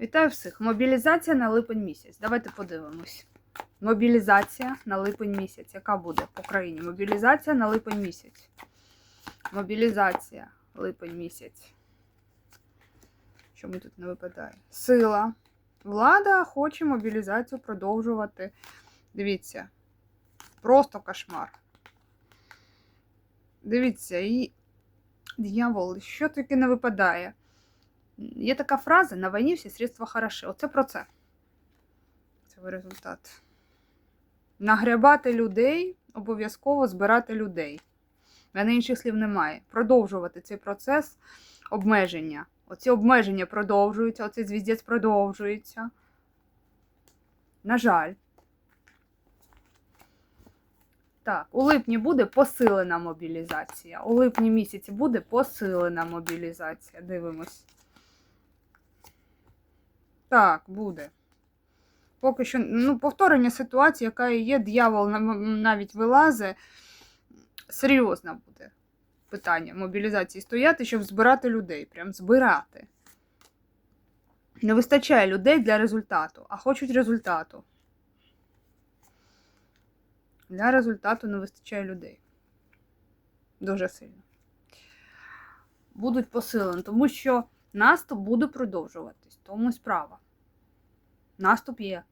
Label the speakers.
Speaker 1: Вітаю всіх! Мобілізація на липень місяць. Давайте подивимось. Мобілізація на липень місяць. Яка буде по країні? Мобілізація на липень місяць. Мобілізація липень місяць. Що ми тут не випадає? Сила. Влада хоче мобілізацію продовжувати. Дивіться. Просто кошмар. Дивіться, і дьявол, що таке не випадає? Є така фраза на війні всі средства хороші. Оце про це. Це результат. Нагребати людей, обов'язково збирати людей. В мене інших слів немає. Продовжувати цей процес обмеження. Оці обмеження продовжуються, оцей звіздець продовжується. На жаль. Так, у липні буде посилена мобілізація. У липні місяці буде посилена мобілізація. Дивимось. Так, буде. Поки що, ну, повторення ситуації, яка і є, дьявол навіть вилазить. Серйозно буде питання мобілізації стояти, щоб збирати людей. Прям збирати. Не вистачає людей для результату, а хочуть результату. Для результату не вистачає людей. Дуже сильно. Будуть посилені, тому що наступ буде продовжуватись. Тому справа. Наступ є.